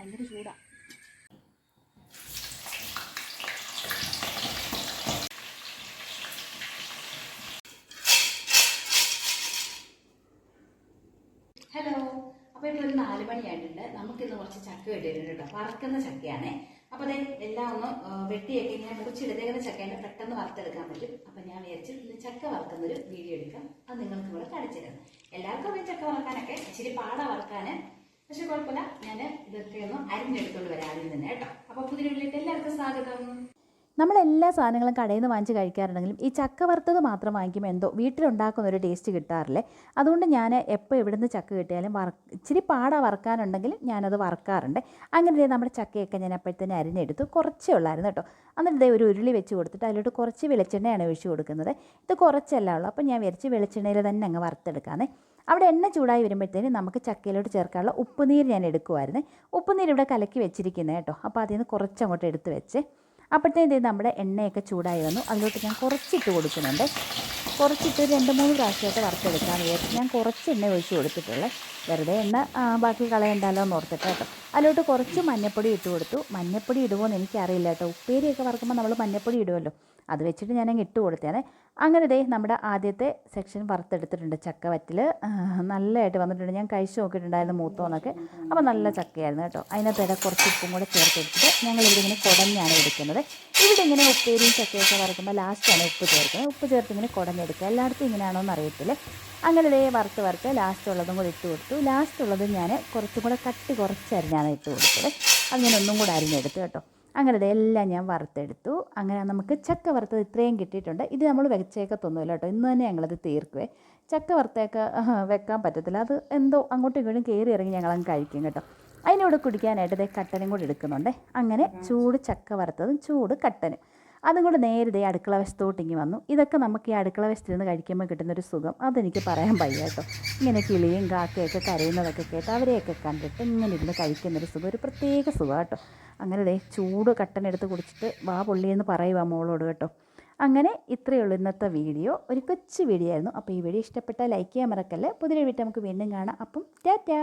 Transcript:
ഭയങ്കര ചൂടാ. ഹലോ അപ്പോൾ ഇപ്പോൾ ഒരു നാല് മണിയായിട്ടുണ്ട് നമുക്കിന്ന് കുറച്ച് ചക്ക കിട്ടിയിട്ടുണ്ട് കേട്ടോ. വറക്കുന്ന ചക്കയാണേ. അപ്പോൾ അതെ എല്ലാം ഒന്ന് വെട്ടിയൊക്കെ ഇങ്ങനെ മുറിച്ചിടുന്ന ചക്കേനെ പെട്ടെന്ന് വറുത്തെടുക്കാൻ പറ്റും. അപ്പോൾ ഞാൻ വിചാരിച്ചു ഇന്ന് ചക്ക വറുക്കുന്നൊരു വീഡിയോ എടുക്കാം. അത് നിങ്ങൾക്ക് ഇവിടെ കാണിച്ചു തരാം. എല്ലാവർക്കും അറിയാം ചക്ക വറക്കാനൊക്കെ. ഇച്ചിരി പാടാ വറക്കാൻ പക്ഷെ കുഴപ്പമില്ല. ഞാൻ ഇതൊക്കെ ഒന്ന് അരിഞ്ഞെടുത്തോണ്ട് വരാം ആദ്യം തന്നെ കേട്ടോ. അപ്പോൾ വീട്ടിലേക്ക് എല്ലാവർക്കും സ്വാഗതം. നമ്മൾ എല്ലാ സാധനങ്ങളും കടയിൽ നിന്ന് വാങ്ങിച്ച് കഴിക്കാറുണ്ടെങ്കിലും ഈ ചക്ക വറുത്തത് മാത്രം വാങ്ങിക്കുമ്പോൾ എന്തോ വീട്ടിലുണ്ടാക്കുന്ന ഒരു ടേസ്റ്റ് കിട്ടാറില്ലേ? അതുകൊണ്ട് ഞാൻ എപ്പോൾ എവിടുന്ന് ചക്ക കിട്ടിയാലും വറ ഇച്ചിരി പാടാ വറക്കാനുണ്ടെങ്കിലും ഞാനത് വറക്കാറുണ്ട്. അങ്ങനെ നമ്മുടെ ചക്കയൊക്കെ ഞാൻ അപ്പോഴത്തേനെ അരിഞ്ഞെടുത്തു. കുറച്ചേ ഉള്ളായിരുന്നു കേട്ടോ. ഇതേ ഒരു ഉരുളി വെച്ച് കൊടുത്തിട്ട് അതിലോട്ട് കുറച്ച് വെളിച്ചെണ്ണയാണ് ഒഴിച്ച് കൊടുക്കുന്നത്. ഇത് കുറച്ചല്ല ഉള്ളൂ. അപ്പോൾ ഞാൻ വിരിച്ച് വെളിച്ചെണ്ണയിൽ തന്നെ അങ്ങ് വറുത്തെടുക്കാന്നേ അവിടെ എണ്ണ ചൂടായി വരുമ്പോഴത്തേനും നമുക്ക് ചക്കയിലോട്ട് ചേർക്കാനുള്ള ഉപ്പുനീര് ഞാൻ എടുക്കുമായിരുന്നു ഉപ്പുനീര് ഇവിടെ കലക്കി വെച്ചിരിക്കുന്നത് കേട്ടോ. അപ്പോൾ അതിൽ നിന്ന് കുറച്ചങ്ങോട്ട് എടുത്ത് വെച്ച് അപ്പോഴത്തേന് ഇത് നമ്മുടെ എണ്ണയൊക്കെ ചൂടായി വന്നു. അതിലോട്ട് ഞാൻ കുറച്ചിട്ട് കൊടുക്കുന്നുണ്ട്. കുറച്ചിട്ട് രണ്ട് മൂന്ന് പ്രാവശ്യമൊക്കെ വറുത്തെടുക്കാൻ വിചാരിച്ചു ഞാൻ കുറച്ച് എണ്ണ ഒഴിച്ച് കൊടുത്തിട്ടുള്ളത് വെറുതെ എണ്ണ ബാക്കി കളയണ്ടല്ലോ എന്ന് ഓർത്തിട്ട് കേട്ടോ. അതിലോട്ട് കുറച്ച് മഞ്ഞപ്പൊടി ഇട്ട് കൊടുത്തു. മഞ്ഞപ്പൊടി ഇടുമോ എന്ന് എനിക്കറിയില്ല കേട്ടോ. ഉപ്പേരിയൊക്കെ വറുക്കുമ്പോൾ നമ്മൾ മഞ്ഞപ്പൊടി ഇടുമല്ലോ അത് വെച്ചിട്ട് ഞാനങ്ങ് ഇട്ട് കൊടുത്തേനെ. അങ്ങനെ ദേ നമ്മുടെ ആദ്യത്തെ സെക്ഷൻ വറുത്തെടുത്തിട്ടുണ്ട് ചക്ക വറ്റിൽ നല്ലതായിട്ട് വന്നിട്ടുണ്ട്. ഞാൻ കഴിച്ച് നോക്കിയിട്ടുണ്ടായിരുന്നു മൂത്തോന്നൊക്കെ അപ്പോൾ നല്ല ചക്കയായിരുന്നു കേട്ടോ. അതിനകത്ത് കുറച്ച് ഉപ്പും കൂടെ ചേർത്തെടുത്തിട്ട് ഞങ്ങൾ ഇവിടെ ഇങ്ങനെ കുടഞ്ഞാണ് എടുക്കുന്നത്. ഇവിടെ ഇങ്ങനെ ഉപ്പേരിയും ചക്കയൊക്കെ വറുക്കുമ്പോൾ ലാസ്റ്റാണ് ഉപ്പ് ചേർക്കുന്നത്. ഉപ്പ് ചേർത്ത് ഇങ്ങനെ കുടഞ്ഞെടുക്കുക. എല്ലായിടത്തും ഇങ്ങനെയാണോ എന്ന് അറിയത്തില്ല. അങ്ങനെ ദേ വറുത്ത് വറുത്ത് ലാസ്റ്റ് ഉള്ളതും കൂടി ഇട്ട് കൊടുത്തു. ലാസ്റ്റ് ഉള്ളത് ഞാൻ കുറച്ചും കൂടെ കട്ടി കുറച്ച് അരിഞ്ഞാണ് ഇട്ട് കൊടുത്തത്. അങ്ങനെ ഒന്നും കൂടെ അരിഞ്ഞെടുത്ത് കേട്ടോ. അങ്ങനെ ഇതെല്ലാം ഞാൻ വറുത്തെടുത്തു. അങ്ങനെ നമുക്ക് ചക്ക വറുത്തത് ഇത്രയും കിട്ടിയിട്ടുണ്ട്. ഇത് നമ്മൾ വെച്ചേക്കത്തൊന്നുമില്ല കേട്ടോ. ഇന്ന് തന്നെ ഞങ്ങളത് തീർക്കുവേ. ചക്ക വറുത്തേക്ക് വെക്കാൻ പറ്റത്തില്ല. അത് എന്തോ അങ്ങോട്ടും ഇങ്ങോട്ടും കയറി ഇറങ്ങി ഞങ്ങളങ്ങ് കഴിക്കും കേട്ടോ. അതിനോട് കുടിക്കാനായിട്ട് ഇതേ കട്ടനും കൂടി എടുക്കുന്നുണ്ട്. അങ്ങനെ ചൂട് ചക്ക വറുത്തതും ചൂട് കട്ടനും. അതും കൂടെ നേരെ ദേ അടുക്കള വശത്തോട്ടിങ്ങി വന്നു. ഇതൊക്കെ നമുക്ക് ഈ അടുക്കള വശത്ത് നിന്ന് കഴിക്കുമ്പോൾ കിട്ടുന്നൊരു സുഖം. അതെനിക്ക് പറയാൻ വയ്യ കേട്ടോ. ഇങ്ങനെ കിളിയും കാക്കയൊക്കെ കരയുന്നതൊക്കെ കേട്ട് അവരെയൊക്കെ കണ്ടിട്ട് ഇങ്ങനെ ഇരുന്ന് കഴിക്കുന്നൊരു സുഖം ഒരു പ്രത്യേക സുഖം കേട്ടോ. അങ്ങനെ ദേ ചൂട് കട്ടനെടുത്ത് കുടിച്ചിട്ട് വാ പൊള്ളിയെന്ന് പറയുക മോളോട് കേട്ടോ. അങ്ങനെ ഇത്രയേ ഉള്ളൂ ഇന്നത്തെ വീഡിയോ. ഒരു കൊച്ചു വീഡിയോ ആയിരുന്നു. അപ്പോൾ ഈ വീഡിയോ ഇഷ്ടപ്പെട്ടാൽ ലൈക്ക് ചെയ്യാൻ മറക്കല്ലേ? പുതിയ വീട്ടിൽ നമുക്ക് വീണ്ടും കാണാം. അപ്പം ടാറ്റാ!